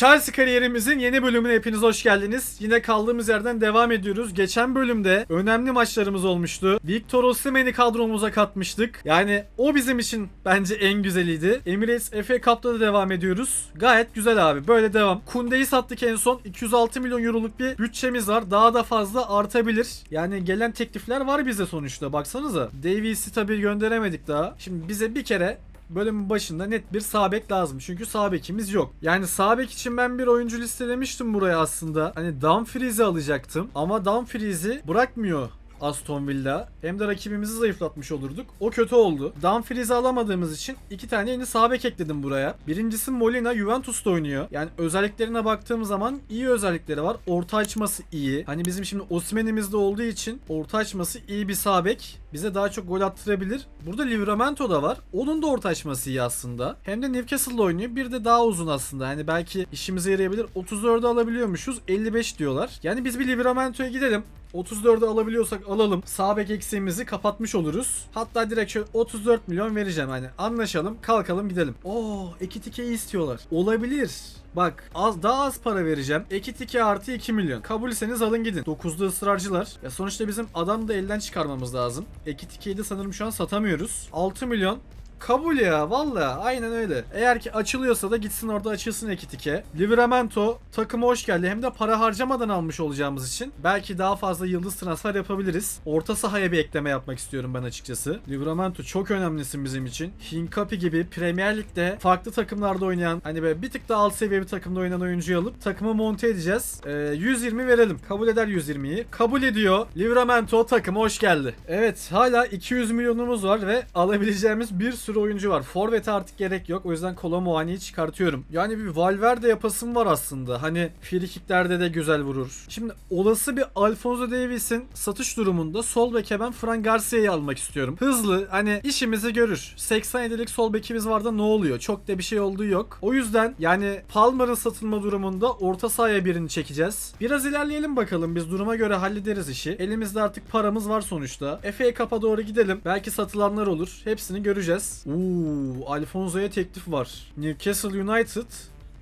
Chelsea kariyerimizin yeni bölümüne hepiniz hoş geldiniz. Yine kaldığımız yerden devam ediyoruz. Geçen bölümde önemli maçlarımız olmuştu. Victor Osimhen'i kadromuza katmıştık. Yani o bizim için bence en güzeliydi. Emirates FA Cup'ta da devam ediyoruz. Gayet güzel abi. Böyle devam. Kunde'yi sattık en son. 206 milyon euroluk bir bütçemiz var. Daha da fazla artabilir. Yani gelen teklifler var bize sonuçta. Baksanıza. Davies'i tabii gönderemedik daha. Şimdi bize bir kere bölümün başında net bir sağ bek lazım. Çünkü sağ bekimiz yok. Yani sağ bek için ben bir oyuncu listelemiştim buraya aslında. Hani Dumfries'i alacaktım. Ama Dumfries'i bırakmıyor Aston Villa. Hem de rakibimizi zayıflatmış olurduk. O kötü oldu. Dumfries'i alamadığımız için iki tane yeni sağ bek ekledim buraya. Birincisi Molina Juventus'ta oynuyor. Yani özelliklerine baktığım zaman iyi özellikleri var. Orta açması iyi. Hani bizim şimdi Osimhen'imizde olduğu için orta açması iyi bir sağ bek. Bize daha çok gol attırabilir. Burada Livramento da var. Onun da orta açması iyi aslında. Hem de Newcastle'da oynuyor. Bir de daha uzun aslında. Yani belki işimize yarayabilir. 34'ü alabiliyormuşuz. 55 diyorlar. Yani biz bir Livramento'ya gidelim. 34'ü alabiliyorsak alalım. Sağ bek eksiğimizi kapatmış oluruz. Hatta direkt şöyle 34 milyon vereceğim hani. Anlaşalım, kalkalım gidelim. Oo, Ekitike'yi istiyorlar. Olabilir. Bak az daha az para vereceğim. Ekitike artı 2 milyon. Kabulseniz alın gidin. 9'da ısrarcılar. Ya sonuçta bizim adam da elden çıkarmamız lazım. Ekitike'yi de sanırım şu an satamıyoruz. 6 milyon. Kabul ya valla aynen öyle. Eğer ki açılıyorsa da gitsin orada açılsın Ekitike. Livramento takıma hoş geldi. Hem de para harcamadan almış olacağımız için belki daha fazla yıldız transfer yapabiliriz. Orta sahaya bir ekleme yapmak istiyorum ben açıkçası. Livramento çok önemlisin bizim için. Hinkapi gibi Premier Lig'de farklı takımlarda oynayan hani böyle bir tık daha alt seviye bir takımda oynayan oyuncuyu alıp takımı monte edeceğiz. Ee, 120 verelim. Kabul eder 120'yi. Kabul ediyor. Livramento takıma hoş geldi. Evet hala 200 milyonumuz var ve alabileceğimiz bir sürü oyuncu var. Forvet'e artık gerek yok. O yüzden Kolomuani'yi çıkartıyorum. Yani bir Valverde yapasım var aslında. Hani frikiklerde de güzel vurur. Şimdi olası bir Alfonso Davies'in satış durumunda sol beke ben Fran Garcia'yı almak istiyorum. Hızlı hani işimizi görür. 87'lik sol bekimiz var da ne oluyor? Çok da bir şey olduğu yok. O yüzden yani Palmer'ın satılma durumunda orta sahaya birini çekeceğiz. Biraz ilerleyelim bakalım. Biz duruma göre hallederiz işi. Elimizde artık paramız var sonuçta. FA Cup'a doğru gidelim. Belki satılanlar olur. Hepsini göreceğiz. Uuu Alfonso'ya teklif var. Newcastle United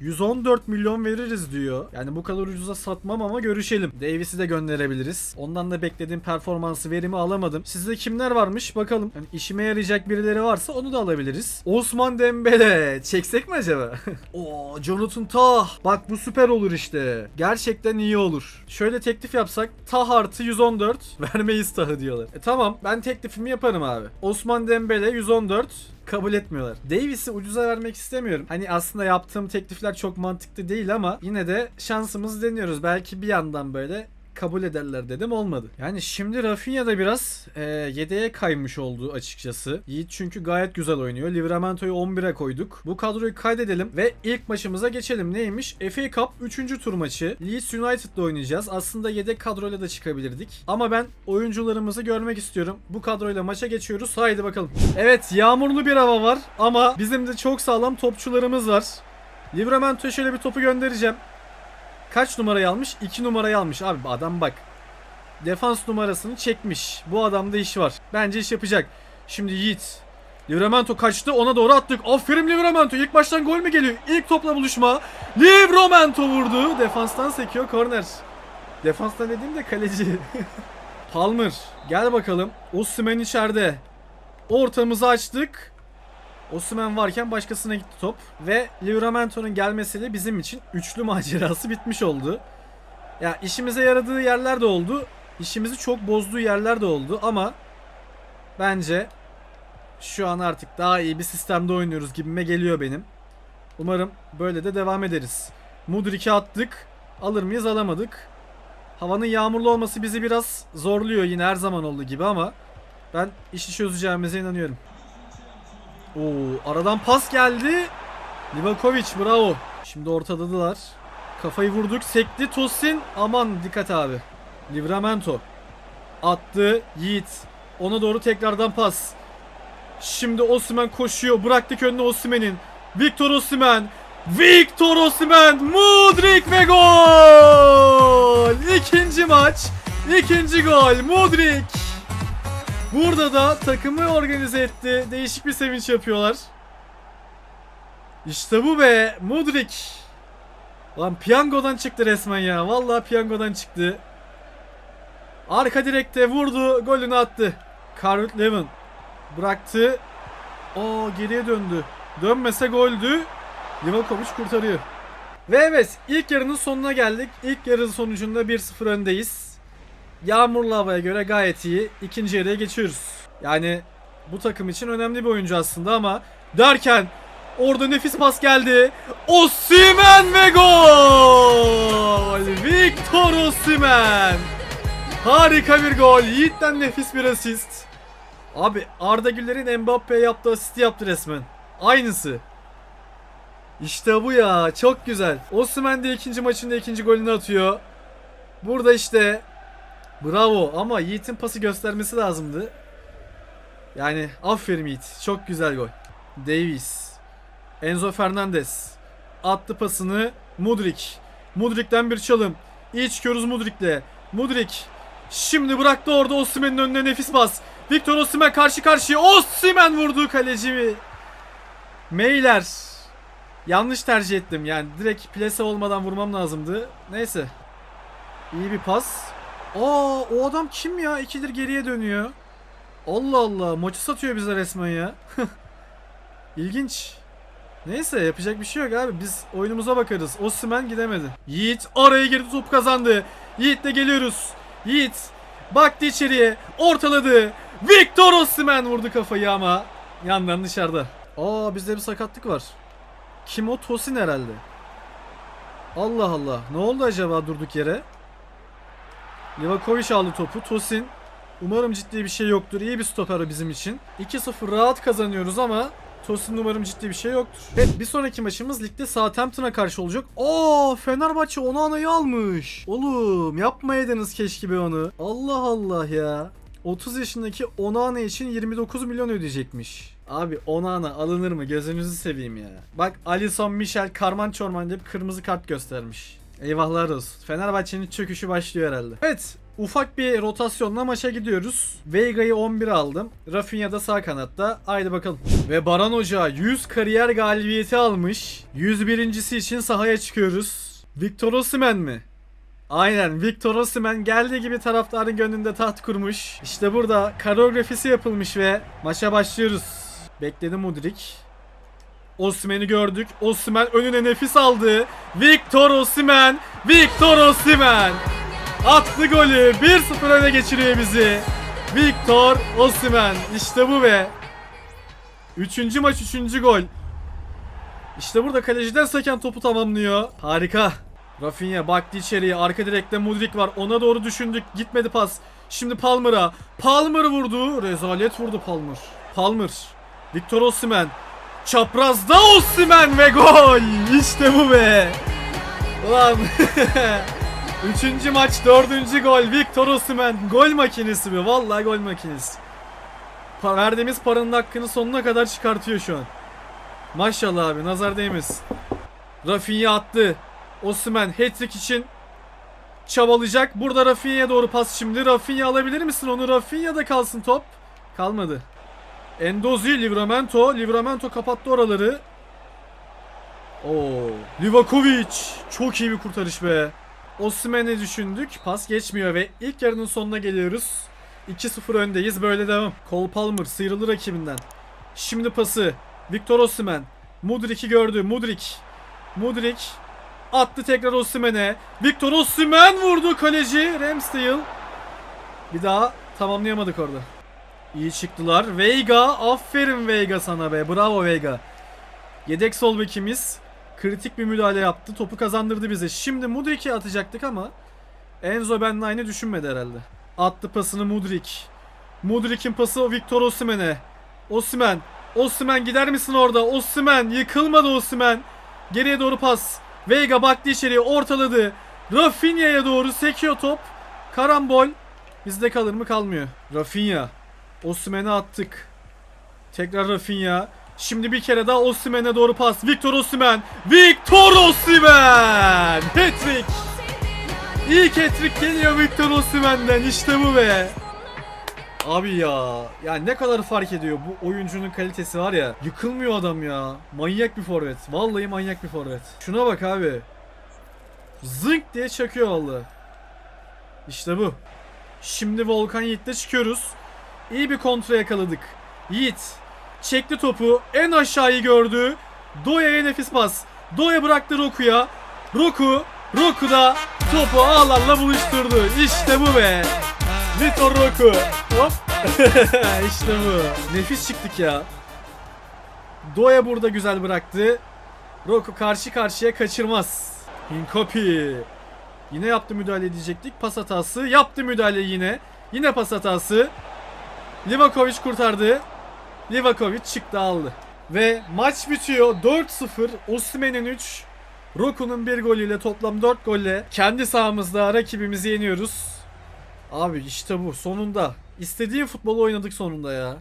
114 milyon veririz diyor. Yani bu kadar ucuza satmam ama görüşelim. Davis'i de gönderebiliriz. Ondan da beklediğim performansı verimi alamadım. Sizde kimler varmış bakalım. Yani işime yarayacak birileri varsa onu da alabiliriz. Osman Dembele. Çeksek mi acaba? Oo Jonathan Tah. Bak bu süper olur işte. Gerçekten iyi olur. Şöyle teklif yapsak Tah artı 114 vermeyiz Tah'ı diyorlar. E tamam ben teklifimi yaparım abi. Osman Dembele 114 kabul etmiyorlar. Davis'i ucuza vermek istemiyorum. Hani aslında yaptığım teklifler çok mantıklı değil ama yine de şansımızı deniyoruz. Belki bir yandan böyle kabul ederler dedim olmadı. Yani şimdi Rafinha da biraz e, yedeğe kaymış oldu açıkçası. Yiğit çünkü gayet güzel oynuyor. Livramento'yu 11'e koyduk. Bu kadroyu kaydedelim ve ilk maçımıza geçelim. Neymiş? FA Cup 3. tur maçı. Leeds United'la oynayacağız. Aslında yedek kadroyla da çıkabilirdik. Ama ben oyuncularımızı görmek istiyorum. Bu kadroyla maça geçiyoruz. Haydi bakalım. Evet yağmurlu bir hava var ama bizim de çok sağlam topçularımız var. Livramento'ya şöyle bir topu göndereceğim. Kaç numarayı almış? 2 numarayı almış. Abi adam bak. Defans numarasını çekmiş. Bu adamda iş var. Bence iş yapacak. Şimdi Yiğit. Livramento kaçtı. Ona doğru attık. Aferin Livramento. İlk baştan gol mü geliyor? İlk topla buluşma. Livramento vurdu. Defanstan sekiyor. Korner. Defanstan dediğim de kaleci. Palmer. Gel bakalım. Osimhen içeride. Ortamızı açtık. Osimhen varken başkasına gitti top. Ve Livramento'nun gelmesiyle bizim için üçlü macerası bitmiş oldu. Ya işimize yaradığı yerler de oldu. İşimizi çok bozduğu yerler de oldu ama bence şu an artık daha iyi bir sistemde oynuyoruz gibime geliyor benim. Umarım böyle de devam ederiz. Mudrik'i attık. Alır mıyız alamadık. Havanın yağmurlu olması bizi biraz zorluyor yine her zaman olduğu gibi ama ben işi çözeceğimize inanıyorum. Oo, aradan pas geldi. Livakovic bravo. Şimdi ortadadılar. Kafayı vurduk. Sekti Tosin. Aman dikkat abi. Livramento. Attı. Yiğit. Ona doğru tekrardan pas. Şimdi Osimhen koşuyor. Bıraktık önüne Osimhen'in. Victor Osimhen. Victor Osimhen. Mudrik ve gol. İkinci maç. ikinci gol. Mudrik. Burada da takımı organize etti. Değişik bir sevinç yapıyorlar. İşte bu be. Mudrik. Lan piyangodan çıktı resmen ya. Vallahi piyangodan çıktı. Arka direkte vurdu. Golünü attı. Carvet Levin bıraktı. O geriye döndü. Dönmese goldü. Livakovic kurtarıyor. Ve evet ilk yarının sonuna geldik. İlk yarının sonucunda 1-0 öndeyiz. Yağmurlu havaya göre gayet iyi. İkinci yarıya geçiyoruz. Yani bu takım için önemli bir oyuncu aslında ama derken orada nefis pas geldi. Osimhen ve gol! Victor Osimhen! Harika bir gol. Yiğit'ten nefis bir asist. Abi Arda Güler'in Mbappe'ye yaptığı asisti yaptı resmen. Aynısı. İşte bu ya. Çok güzel. Osimhen de ikinci maçında ikinci golünü atıyor. Burada işte bravo ama Yiğit'in pası göstermesi lazımdı. Yani aferin Yiğit. Çok güzel gol. Davies. Enzo Fernandez. Attı pasını. Mudrik. Mudrik'ten bir çalım. İyi çıkıyoruz Mudrik'le. Mudrik. Şimdi bıraktı orada Osimhen'in önüne nefis pas. Victor Osimhen karşı karşıya. Osimhen vurdu kaleci. Meyler. Yanlış tercih ettim yani direkt plase olmadan vurmam lazımdı. Neyse. İyi bir pas. Aa o adam kim ya? İkidir geriye dönüyor. Allah Allah maçı satıyor bize resmen ya. İlginç. Neyse yapacak bir şey yok abi. Biz oyunumuza bakarız. Osimhen gidemedi. Yiğit araya girdi top kazandı. Yiğit'le geliyoruz. Yiğit baktı içeriye. Ortaladı. Victor Osimhen vurdu kafayı ama yandan dışarıda. Aa bizde bir sakatlık var. Kim o? Tosin herhalde. Allah Allah. Ne oldu acaba durduk yere? Livakovic aldı topu. Tosin. Umarım ciddi bir şey yoktur. İyi bir stoper bizim için. 2-0 rahat kazanıyoruz ama Tosin umarım ciddi bir şey yoktur. Evet bir sonraki maçımız ligde Southampton'a karşı olacak. Aa Fenerbahçe Onana'yı almış. Oğlum yapmayaydınız keşke be onu. Allah Allah ya. 30 yaşındaki Onana için 29 milyon ödeyecekmiş. Abi Onana alınır mı? Gözünüzü seveyim ya. Bak Alisson, Michel, Karman Çorman bir kırmızı kart göstermiş. Eyvahlar olsun. Fenerbahçe'nin çöküşü başlıyor herhalde. Evet. Ufak bir rotasyonla maça gidiyoruz. Vega'yı 11 aldım. Rafinha da sağ kanatta. Haydi bakalım. Ve Baran Hoca 100 kariyer galibiyeti almış. 101.si için sahaya çıkıyoruz. Victor Osimhen mi? Aynen Victor Osimhen geldiği gibi taraftarın gönlünde taht kurmuş. İşte burada koreografisi yapılmış ve maça başlıyoruz. Bekledi Mudrik. Osimhen'i gördük. Osimhen önüne nefis aldı. Victor Osimhen. Victor Osimhen. Attı golü. 1-0 öne geçiriyor bizi. Victor Osimhen. İşte bu be. Üçüncü maç üçüncü gol. İşte burada kaleciden seken topu tamamlıyor. Harika. Rafinha baktı içeriye. Arka direkte Mudrik var. Ona doğru düşündük. Gitmedi pas. Şimdi Palmer'a. Palmer vurdu. Rezalet vurdu Palmer. Palmer. Victor Osimhen. Çaprazda Osimhen ve gol. İşte bu be. Ulan. Üçüncü maç dördüncü gol. Victor Osimhen. Gol makinesi mi? Vallahi gol makinesi. Pa- verdiğimiz paranın hakkını sonuna kadar çıkartıyor şu an. Maşallah abi nazar değmesin. Rafinha attı. Osimhen hat-trick için çabalayacak. Burada Rafinha'ya doğru pas şimdi. Rafinha alabilir misin onu? Rafinha'da kalsın top. Kalmadı. Endozi, Livramento. Livramento kapattı oraları. Oo, Livakovic. Çok iyi bir kurtarış be. Osimhen'i düşündük. Pas geçmiyor ve ilk yarının sonuna geliyoruz. 2-0 öndeyiz. Böyle devam. Cole Palmer sıyrıldı rakibinden. Şimdi pası. Victor Osimhen. Mudrik'i gördü. Mudrik. Mudrik attı tekrar Osimhen'e. Victor Osimhen vurdu kaleci Ramsdale. Bir daha tamamlayamadık orada. İyi çıktılar. Veiga aferin Veiga sana be. Bravo Veiga. Yedek sol bekimiz kritik bir müdahale yaptı. Topu kazandırdı bize. Şimdi Mudrik'i atacaktık ama Enzo benle aynı düşünmedi herhalde. Attı pasını Mudrik. Mudrik'in pası Victor Osimhen'e. Osimhen. Osimhen gider misin orada? Osimhen yıkılmadı Osimhen. Geriye doğru pas. Veiga baktı içeriye ortaladı. Rafinha'ya doğru sekiyor top. Karambol. Bizde kalır mı kalmıyor. Rafinha. Osimhen'e attık. Tekrar Rafinha. Şimdi bir kere daha Osimhen'e doğru pas. Victor Osimhen. Victor Osimhen. Hat-trick. İlk hat-trick geliyor Victor Osimhen'den. İşte bu be. Abi ya. Ya ne kadar fark ediyor bu oyuncunun kalitesi var ya. Yıkılmıyor adam ya. Manyak bir forvet. Vallahi manyak bir forvet. Şuna bak abi. Zınk diye çakıyor vallahi. İşte bu. Şimdi Volkan Yiğit'le çıkıyoruz. İyi bir kontra yakaladık. Yiğit çekti topu. En aşağıyı gördü. Doya'ya nefis pas. Doya bıraktı Roku'ya. Roku, Roku da topu ağlarla buluşturdu. İşte bu be. Vitor Roku. Hop. işte bu. Nefis çıktık ya. Doya burada güzel bıraktı. Roku karşı karşıya kaçırmaz. Hinkopi. Yine yaptı müdahale edecektik. Pas hatası. Yaptı müdahale yine. Yine pas hatası. Livakovic kurtardı. Livakovic çıktı aldı. Ve maç bitiyor. 4-0. Osimhen'in 3. Roku'nun bir golüyle toplam 4 golle kendi sahamızda rakibimizi yeniyoruz. Abi işte bu sonunda. İstediğim futbolu oynadık sonunda ya.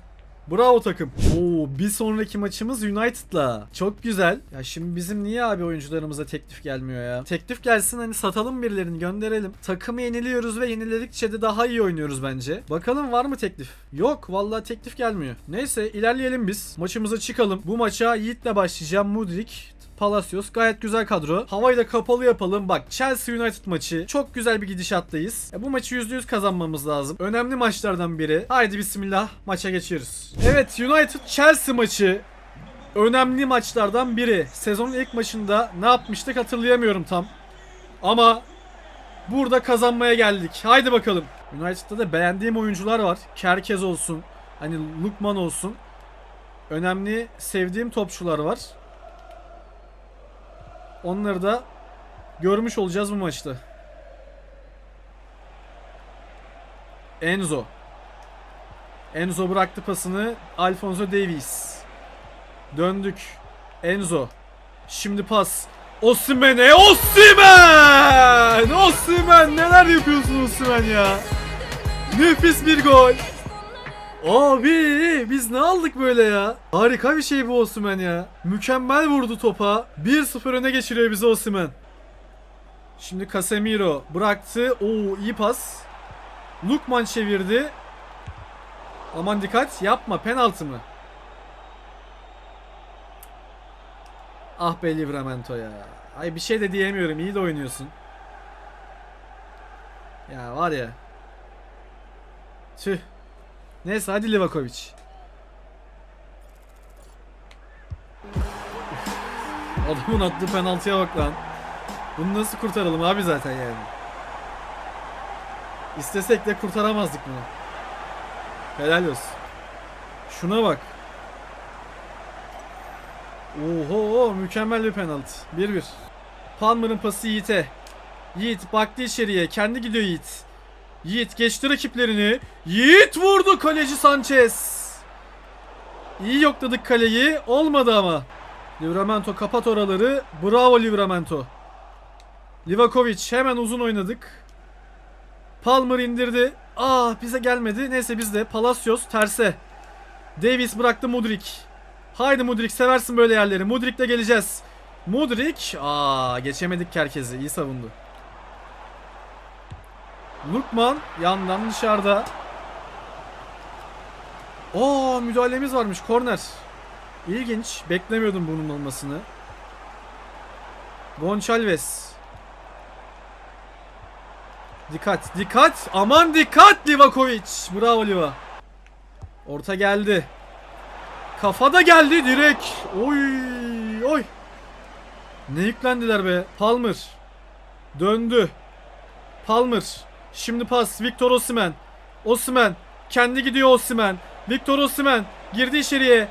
Bravo takım. Oo bir sonraki maçımız United'la. Çok güzel. Ya şimdi bizim niye abi oyuncularımıza teklif gelmiyor ya? Teklif gelsin hani satalım birilerini gönderelim. Takımı yeniliyoruz ve yeniledikçe de daha iyi oynuyoruz bence. Bakalım var mı teklif? Yok vallahi teklif gelmiyor. Neyse ilerleyelim biz. Maçımıza çıkalım. Bu maça Yiğit'le başlayacağım. Mudrik, Palacios gayet güzel kadro. Havayı da kapalı yapalım. Bak Chelsea United maçı. Çok güzel bir gidişattayız. E, bu maçı %100 kazanmamız lazım. Önemli maçlardan biri. Haydi bismillah maça geçiyoruz. Evet United Chelsea maçı. Önemli maçlardan biri. Sezonun ilk maçında ne yapmıştık hatırlayamıyorum tam. Ama burada kazanmaya geldik. Haydi bakalım. United'da da beğendiğim oyuncular var. Kerkez olsun. Hani Lukman olsun. Önemli sevdiğim topçular var. Onları da görmüş olacağız bu maçta. Enzo. Enzo bıraktı pasını. Alfonso Davies. Döndük. Enzo. Şimdi pas. Osimhen'e. Osimhen! Osimhen! Neler yapıyorsun Osimhen ya? Nefis bir gol. Abi biz ne aldık böyle ya? Harika bir şey bu Osimhen ya. Mükemmel vurdu topa. 1-0 öne geçiriyor bizi Osimhen. Şimdi Casemiro bıraktı. Oo iyi pas. Lukman çevirdi. Aman dikkat yapma penaltı mı? Ah be Livramento ya. Ay bir şey de diyemiyorum. İyi de oynuyorsun. Ya var ya. Tüh. Neyse hadi Livakovic. Adamın attığı penaltıya bak lan. Bunu nasıl kurtaralım abi zaten yani. İstesek de kurtaramazdık bunu. Helal olsun. Şuna bak. Oho mükemmel bir penaltı. 1-1. Palmer'ın pası Yiğit'e. Yiğit baktı içeriye. Kendi gidiyor Yiğit. Yiğit geçti rakiplerini. Yiğit vurdu kaleci Sanchez. İyi yokladık kaleyi. Olmadı ama. Livramento kapat oraları. Bravo Livramento. Livakovic hemen uzun oynadık. Palmer indirdi. Ah bize gelmedi. Neyse bizde. Palacios terse. Davis bıraktı Mudrik. Haydi Mudrik seversin böyle yerleri. Mudrik'le geleceğiz. Mudrik. Aa geçemedik herkesi. İyi savundu. Lukman yandan dışarıda. Aa müdahalemiz varmış. Korner. İlginç. Beklemiyordum bunun olmasını. Gonçalves. Dikkat, dikkat. Aman dikkat Livakovic. Bravo Liva. Orta geldi. Kafa da geldi direkt. Oy, oy. Ne yüklendiler be. Palmer. Döndü. Palmer. Şimdi pas. Victor Osimhen. Osimhen. Kendi gidiyor Osimhen. Victor Osimhen. Girdi içeriye.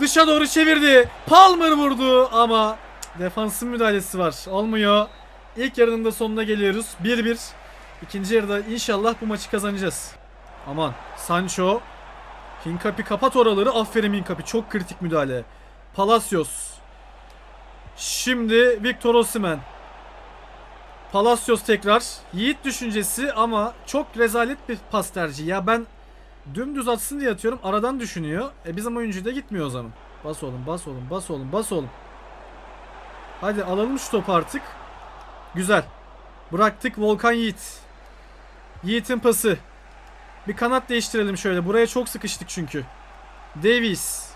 Dışa doğru çevirdi. Palmer vurdu ama defansın müdahalesi var. Olmuyor. İlk yarının da sonuna geliyoruz. 1-1. İkinci yarıda inşallah bu maçı kazanacağız. Aman. Sancho. Hinkapi kapat oraları. Aferin Hinkapi. Çok kritik müdahale. Palacios. Şimdi Victor Osimhen. Palacios tekrar. Yiğit düşüncesi ama çok rezalet bir pas tercihi. Ya ben dümdüz atsın diye atıyorum. Aradan düşünüyor. E bizim oyuncu da gitmiyor o zaman. Bas oğlum, bas oğlum, bas oğlum, bas oğlum. Hadi alalım şu topu artık. Güzel. Bıraktık Volkan Yiğit. Yiğit'in pası. Bir kanat değiştirelim şöyle. Buraya çok sıkıştık çünkü. Davies.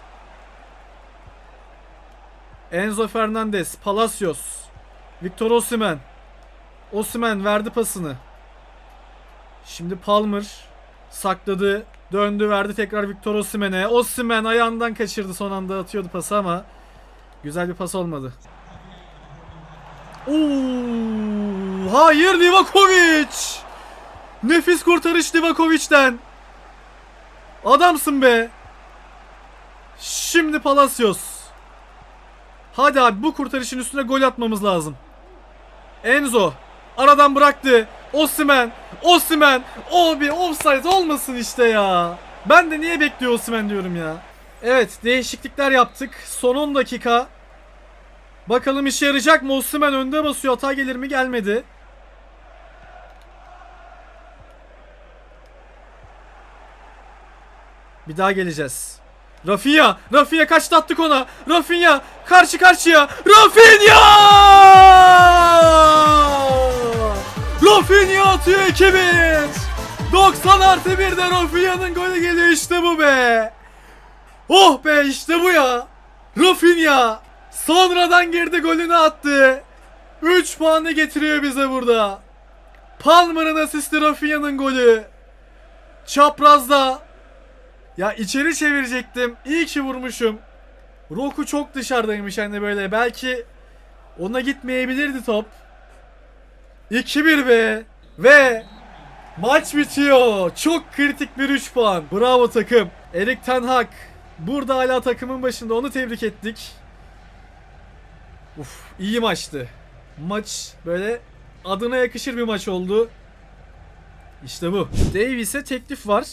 Enzo Fernandez. Palacios. Victor Osimhen. Osimhen verdi pasını. Şimdi Palmer sakladı. Döndü verdi tekrar Victor Osimhen'e. Osimhen ayağından kaçırdı son anda atıyordu pası ama güzel bir pas olmadı. Oo, hayır Livakovic. Nefis kurtarış Livakovic'ten. Adamsın be. Şimdi Palacios. Hadi abi bu kurtarışın üstüne gol atmamız lazım. Enzo aradan bıraktı. Osimhen, Osimhen. O bir offside olmasın işte ya. Ben de niye bekliyor Osimhen diyorum ya. Evet, değişiklikler yaptık. Son 10 dakika. Bakalım işe yarayacak mı? Osimhen önde basıyor. Hata gelir mi? Gelmedi. Bir daha geleceğiz. Rafinha! Rafinha kaçtı attık ona. Rafinha karşı karşıya. Rafinha! Rafinha atıyor 2-1. 90 artı 1'de Rafinha'nın golü geliyor işte bu be. Oh be işte bu ya. Rafinha sonradan girdi golünü attı. 3 puanı getiriyor bize burada. Palmer'ın asisti Rafinha'nın golü. Çaprazda ya içeri çevirecektim. İyi ki vurmuşum. Roku çok dışarıdaymış hani böyle. Belki ona gitmeyebilirdi top. 2-1 be. Ve maç bitiyor. Çok kritik bir 3 puan. Bravo takım. Erik Ten Hag burada hala takımın başında. Onu tebrik ettik. Uf, iyi maçtı. Maç böyle adına yakışır bir maç oldu. İşte bu. Davies'e teklif var.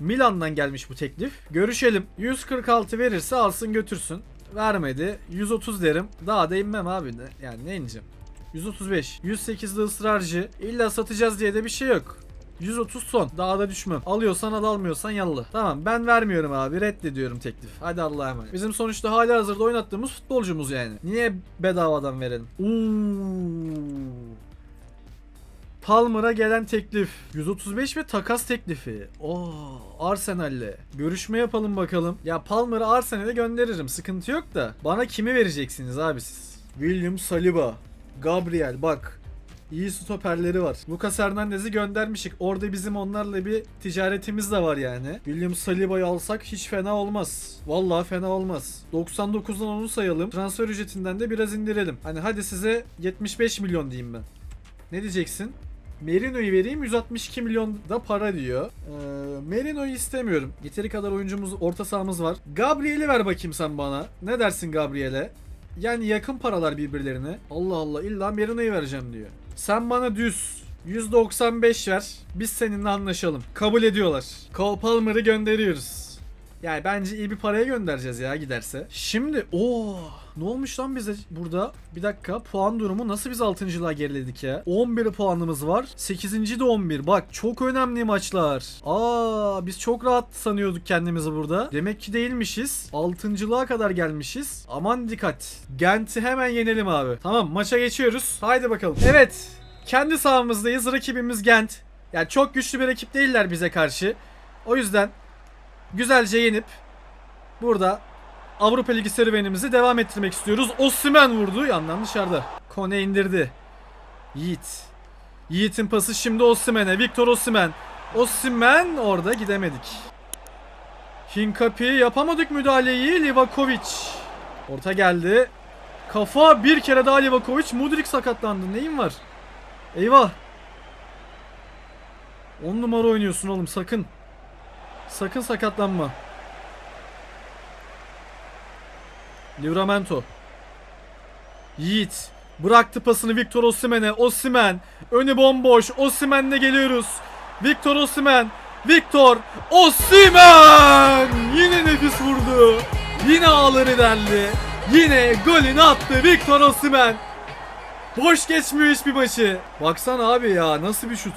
Milan'dan gelmiş bu teklif. Görüşelim. 146 verirse alsın götürsün. Vermedi. 130 derim. Daha da inmem abi. Yani ne ineceğim? 135. 108'de ısrarcı. İlla satacağız diye de bir şey yok. 130 son. Daha da düşmem. Alıyorsan al almıyorsan yallah. Tamam ben vermiyorum abi. Reddediyorum teklif. Hadi Allah'a emanet. Bizim sonuçta hala hazırda oynattığımız futbolcumuz yani. Niye bedavadan verelim? Uuu. Palmer'a gelen teklif 135 ve takas teklifi. Oo, Arsenal'le. Görüşme yapalım bakalım. Ya Palmer'ı Arsenal'e gönderirim. Sıkıntı yok da. Bana kimi vereceksiniz abi siz? William Saliba. Gabriel bak. İyi stoperleri var. Lucas Hernandez'i göndermişik. Orada bizim onlarla bir ticaretimiz de var yani. William Saliba'yı alsak hiç fena olmaz. Vallahi fena olmaz. 99'dan onu sayalım. Transfer ücretinden de biraz indirelim. Hani hadi size 75 milyon diyeyim ben. Ne diyeceksin? Merino'yu vereyim 162 milyon da para diyor. Ee, Merino'yu istemiyorum. Yeteri kadar oyuncumuz, orta sahamız var. Gabriel'i ver bakayım sen bana. Ne dersin Gabriel'e? Yani yakın paralar birbirlerine. Allah Allah illa Merino'yu vereceğim diyor. Sen bana düz 195 ver. Biz seninle anlaşalım. Kabul ediyorlar. Cole Palmer'ı gönderiyoruz. Yani bence iyi bir paraya göndereceğiz ya giderse. Şimdi o ne olmuş lan bize burada? Bir dakika puan durumu nasıl biz 6.lığa geriledik ya? 11 puanımız var. 8. de 11. Bak çok önemli maçlar. Aa biz çok rahat sanıyorduk kendimizi burada. Demek ki değilmişiz. 6.lığa kadar gelmişiz. Aman dikkat. Gent'i hemen yenelim abi. Tamam maça geçiyoruz. Haydi bakalım. Evet. Kendi sahamızdayız. Rakibimiz Gent. Yani çok güçlü bir rakip değiller bize karşı. O yüzden güzelce yenip burada Avrupa Ligi serüvenimizi devam ettirmek istiyoruz. Osimhen vurdu. Yandan dışarıda. Kone indirdi. Yiğit. Yiğit'in pası şimdi Osimhen'e. Victor Osimhen. Osimhen orada gidemedik. Hinkapi yapamadık müdahaleyi. Livakovic. Orta geldi. Kafa bir kere daha Livakovic. Mudrik sakatlandı. Neyin var? Eyvah. 10 numara oynuyorsun oğlum sakın. Sakın sakatlanma. Livramento. Yiğit. Bıraktı pasını Victor Osimhen'e. Osimhen. Önü bomboş. Osimhen'le geliyoruz. Victor Osimhen. Victor Osimhen. Yine nefis vurdu. Yine ağları deldi. Yine golünü attı Victor Osimhen. Boş geçmiyor hiçbir maçı. Baksana abi ya nasıl bir şut.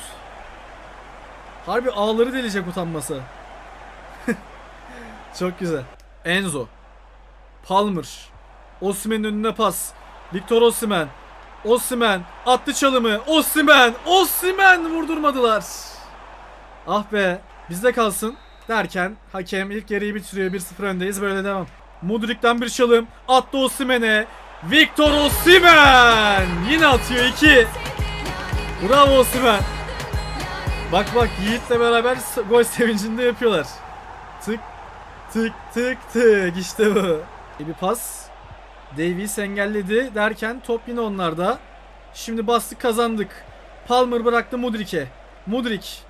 Harbi ağları delecek utanması. Çok güzel. Enzo. Palmer. Osimhen'in önüne pas. Victor Osimhen. Osimhen attı çalımı. Osimhen. Osimhen vurdurmadılar. Ah be. Bizde kalsın derken hakem ilk yarıyı bitiriyor. 1-0 öndeyiz. Böyle devam. Mudrik'ten bir çalım. Attı Osimhen'e. Victor Osimhen yine atıyor 2. Bravo Osimhen. Bak bak Yiğit'le beraber gol sevincinde yapıyorlar. Tık tık tık tık işte bu. İyi bir pas. Davies engelledi derken top yine onlarda. Şimdi bastık kazandık. Palmer bıraktı Mudrik'e. Mudrik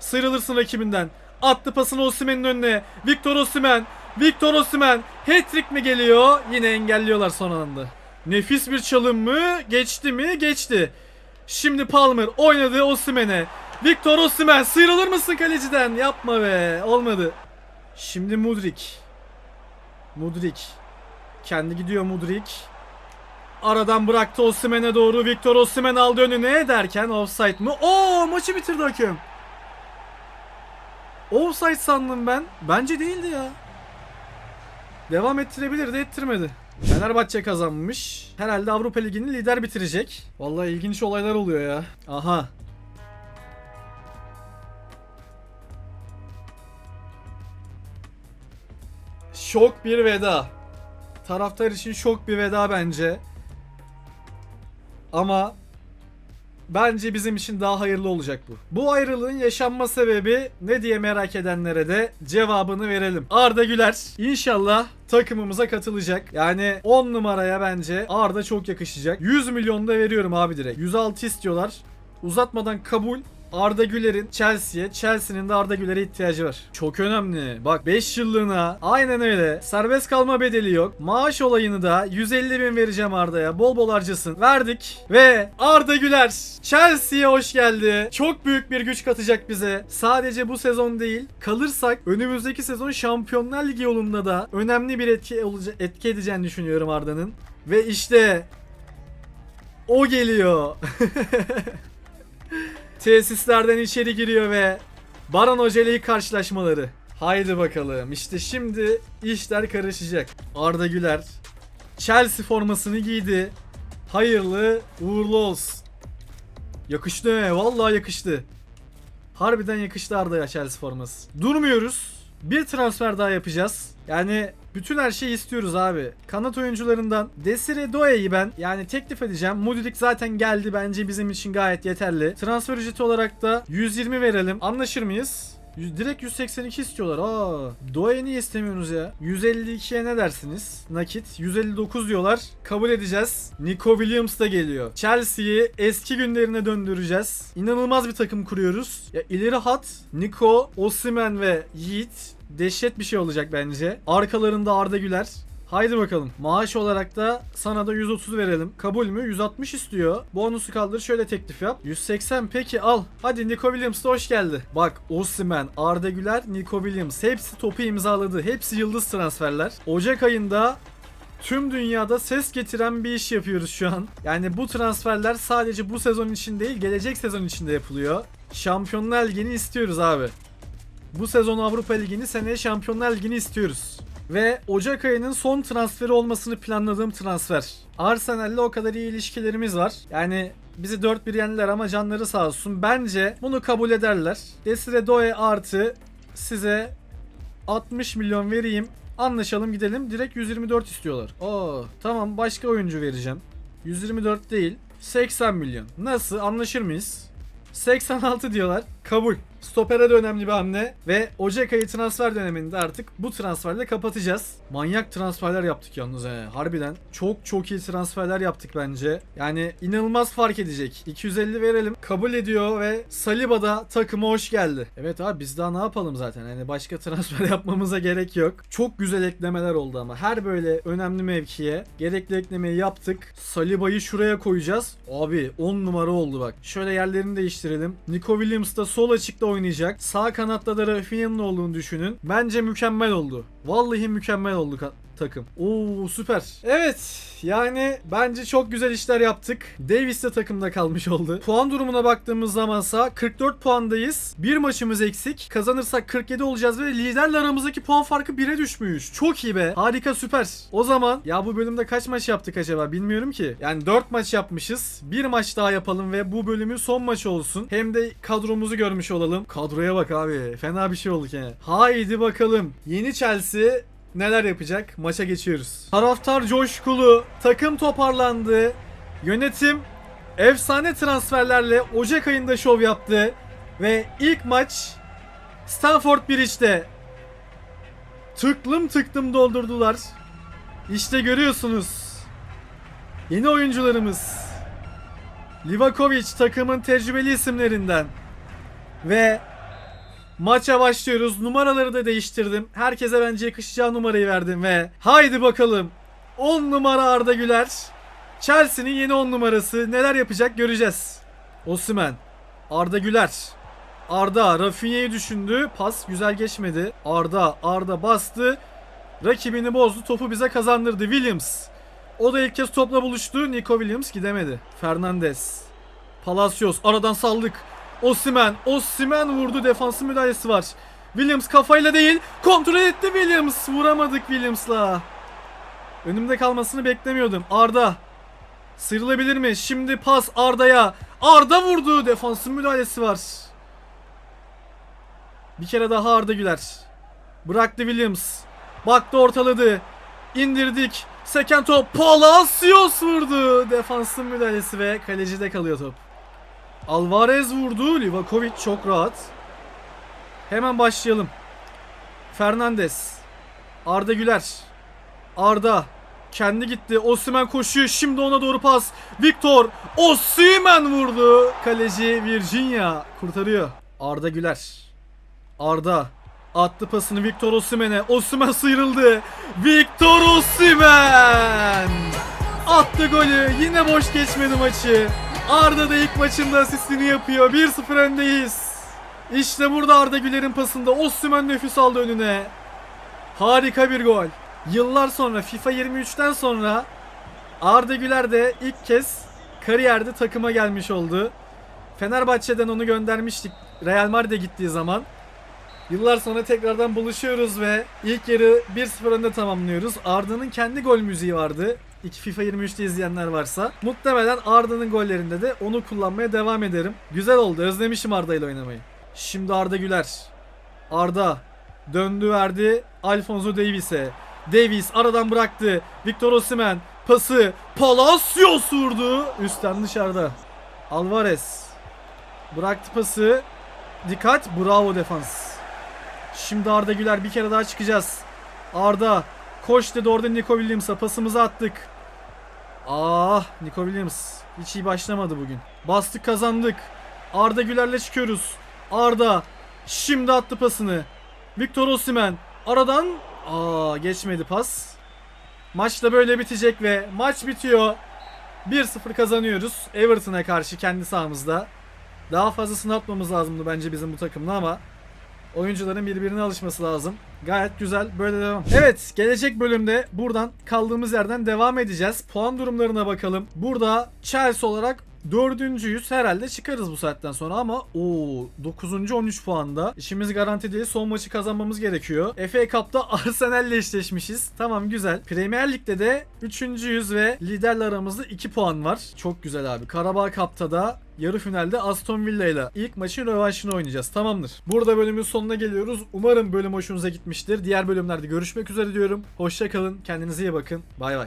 sıyrılırsın rakibinden. Attı pasını Osimhen'in önüne. Victor Osimhen. Victor Osimhen. Hat-trick mi geliyor? Yine engelliyorlar son anda. Nefis bir çalım mı? Geçti mi? Geçti. Şimdi Palmer oynadı Osimhen'e. Victor Osimhen sıyrılır mısın kaleciden? Yapma be. Olmadı. Şimdi Mudrik. Mudrik. Kendi gidiyor Mudrik. Aradan bıraktı Osimhen'e doğru. Victor Osimhen aldı önüne derken offside mı? Oo maçı bitirdi hakem. Offside sandım ben. Bence değildi ya. Devam ettirebilirdi ettirmedi. Fenerbahçe kazanmış. Herhalde Avrupa Ligi'ni lider bitirecek. Vallahi ilginç olaylar oluyor ya. Aha. Şok bir veda. Taraftar için şok bir veda bence. Ama bence bizim için daha hayırlı olacak bu. Bu ayrılığın yaşanma sebebi ne diye merak edenlere de cevabını verelim. Arda Güler inşallah takımımıza katılacak. Yani 10 numaraya bence Arda çok yakışacak. 100 milyon da veriyorum abi direkt. 106 istiyorlar. Uzatmadan kabul. Arda Güler'in Chelsea'ye, Chelsea'nin de Arda Güler'e ihtiyacı var. Çok önemli. Bak 5 yıllığına aynen öyle. Serbest kalma bedeli yok. Maaş olayını da 150 bin vereceğim Arda'ya. Bol bol harcasın. Verdik. Ve Arda Güler Chelsea'ye hoş geldi. Çok büyük bir güç katacak bize. Sadece bu sezon değil. Kalırsak önümüzdeki sezon Şampiyonlar Ligi yolunda da önemli bir etki, etki edeceğini düşünüyorum Arda'nın. Ve işte o geliyor. Tesislerden içeri giriyor ve Baron Hoca ile ilk karşılaşmaları. Haydi bakalım. İşte şimdi işler karışacak. Arda Güler Chelsea formasını giydi. Hayırlı uğurlu olsun. Yakıştı he. Vallahi yakıştı. Harbiden yakıştı Arda'ya Chelsea forması. Durmuyoruz. Bir transfer daha yapacağız. Yani bütün her şeyi istiyoruz abi. Kanat oyuncularından Desire Doue'yi ben yani teklif edeceğim. Mudrik zaten geldi bence bizim için gayet yeterli. Transfer ücreti olarak da 120 verelim. Anlaşır mıyız? Direkt 182 istiyorlar. Aa, Doue'yi niye istemiyorsunuz ya? 152'ye ne dersiniz? Nakit. 159 diyorlar. Kabul edeceğiz. Nico Williams da geliyor. Chelsea'yi eski günlerine döndüreceğiz. İnanılmaz bir takım kuruyoruz. Ya ileri hat Nico, Osimhen ve Yiğit dehşet bir şey olacak bence. Arkalarında Arda Güler. Haydi bakalım. Maaş olarak da sana da 130 verelim. Kabul mü? 160 istiyor. Bonusu kaldır şöyle teklif yap. 180 peki al. Hadi Nico Williams hoş geldi. Bak Osimhen, Arda Güler, Nico Williams hepsi topu imzaladı. Hepsi yıldız transferler. Ocak ayında Tüm dünyada ses getiren bir iş yapıyoruz şu an. Yani bu transferler sadece bu sezon için değil, gelecek sezon için de yapılıyor. Şampiyonlar Ligi'ni istiyoruz abi. Bu sezon Avrupa Ligi'ni, seneye Şampiyonlar Ligi'ni istiyoruz. Ve Ocak ayının son transferi olmasını planladığım transfer. Arsenal'le o kadar iyi ilişkilerimiz var. Yani bizi 4-1 yendiler ama canları sağ olsun. Bence bunu kabul ederler. Desire Doe artı size 60 milyon vereyim. Anlaşalım gidelim. Direkt 124 istiyorlar. Oo, tamam başka oyuncu vereceğim. 124 değil. 80 milyon. Nasıl anlaşır mıyız? 86 diyorlar. Kabul. Stopere de önemli bir hamle ve Ocak ayı transfer döneminde artık bu transferle kapatacağız. Manyak transferler yaptık yalnız he. Harbiden çok çok iyi transferler yaptık bence. Yani inanılmaz fark edecek. 250 verelim. Kabul ediyor ve Saliba da takıma hoş geldi. Evet abi biz daha ne yapalım zaten. Hani başka transfer yapmamıza gerek yok. Çok güzel eklemeler oldu ama her böyle önemli mevkiye gerekli eklemeyi yaptık. Saliba'yı şuraya koyacağız. Abi 10 numara oldu bak. Şöyle yerlerini değiştirelim. Nico Williams da sol açıkta oynayacak. Sağ kanatta da Rafinha'nın olduğunu düşünün. Bence mükemmel oldu. Vallahi mükemmel oldu takım. Oo süper. Evet yani bence çok güzel işler yaptık. Davis de takımda kalmış oldu. Puan durumuna baktığımız zamansa 44 puandayız. Bir maçımız eksik. Kazanırsak 47 olacağız ve liderle aramızdaki puan farkı 1'e düşmüş. Çok iyi be. Harika süper. O zaman ya bu bölümde kaç maç yaptık acaba bilmiyorum ki. Yani 4 maç yapmışız. Bir maç daha yapalım ve bu bölümün son maçı olsun. Hem de kadromuzu görmüş olalım. Kadroya bak abi. Fena bir şey olduk yani. Haydi bakalım. Yeni Chelsea neler yapacak? Maça geçiyoruz. Taraftar coşkulu, takım toparlandı. Yönetim efsane transferlerle Ocak ayında şov yaptı ve ilk maç Stanford Bridge'de tıklım tıklım doldurdular. İşte görüyorsunuz. Yeni oyuncularımız. Livakovic takımın tecrübeli isimlerinden. Ve maça başlıyoruz. Numaraları da değiştirdim. Herkese bence yakışacağı numarayı verdim ve haydi bakalım. 10 numara Arda Güler. Chelsea'nin yeni 10 numarası. Neler yapacak göreceğiz. Osimhen. Arda Güler. Arda Rafinha'yı düşündü. Pas güzel geçmedi. Arda Arda bastı. Rakibini bozdu. Topu bize kazandırdı. Williams. O da ilk kez topla buluştu. Nico Williams gidemedi. Fernandes. Palacios aradan saldık. Osimhen. Osimhen vurdu. Defansın müdahalesi var. Williams kafayla değil. Kontrol etti Williams. Vuramadık Williams'la. Önümde kalmasını beklemiyordum. Arda. Sıyrılabilir mi? Şimdi pas Arda'ya. Arda vurdu. Defansın müdahalesi var. Bir kere daha Arda Güler. Bıraktı Williams. Baktı ortaladı. İndirdik. Seken top. Palacios vurdu. Defansın müdahalesi ve kalecide kalıyor top. Alvarez vurdu. Livakovic çok rahat. Hemen başlayalım. Fernandes. Arda Güler. Arda. Kendi gitti. Osimhen koşuyor. Şimdi ona doğru pas. Victor. Osimhen vurdu. Kaleci Virginia kurtarıyor. Arda Güler. Arda. Attı pasını Victor Osimhen'e. Osimhen sıyrıldı. Victor Osimhen. Attı golü. Yine boş geçmedi maçı. Arda da ilk maçında asistini yapıyor. 1-0 öndeyiz. İşte burada Arda Güler'in pasında Osimhen nefis aldı önüne. Harika bir gol. Yıllar sonra FIFA 23'ten sonra Arda Güler de ilk kez kariyerde takıma gelmiş oldu. Fenerbahçe'den onu göndermiştik Real Madrid'e gittiği zaman. Yıllar sonra tekrardan buluşuyoruz ve ilk yarı 1-0 önde tamamlıyoruz. Arda'nın kendi gol müziği vardı. İki FIFA 23'te izleyenler varsa. Muhtemelen Arda'nın gollerinde de onu kullanmaya devam ederim. Güzel oldu. Özlemişim Arda ile oynamayı. Şimdi Arda Güler. Arda döndü verdi Alfonso Davies'e. Davies aradan bıraktı. Victor Osimhen pası Palacios vurdu. Üstten dışarıda. Alvarez bıraktı pası. Dikkat bravo defans. Şimdi Arda Güler bir kere daha çıkacağız. Arda koş dedi orada Nico Williams'a pasımızı attık. Ah Nico Williams hiç iyi başlamadı bugün. Bastık kazandık. Arda Güler'le çıkıyoruz. Arda şimdi attı pasını. Victor Osimhen aradan aa geçmedi pas. Maç da böyle bitecek ve maç bitiyor. 1-0 kazanıyoruz Everton'a karşı kendi sahamızda. Daha fazlasını atmamız lazımdı bence bizim bu takımda ama oyuncuların birbirine alışması lazım. Gayet güzel. Böyle devam. Evet, gelecek bölümde buradan kaldığımız yerden devam edeceğiz. Puan durumlarına bakalım. Burada Chelsea olarak Dördüncüyüz herhalde çıkarız bu saatten sonra ama o 9. 13 puanda. İşimiz garanti değil. Son maçı kazanmamız gerekiyor. FA Cup'ta Arsenal'le eşleşmişiz. Tamam güzel. Premier Lig'de de 3.yüz ve liderle aramızda 2 puan var. Çok güzel abi. Karabağ Cup'ta da yarı finalde Aston Villa ile ilk maçın rövanşını oynayacağız. Tamamdır. Burada bölümün sonuna geliyoruz. Umarım bölüm hoşunuza gitmiştir. Diğer bölümlerde görüşmek üzere diyorum. Hoşça kalın. Kendinize iyi bakın. Bay bay.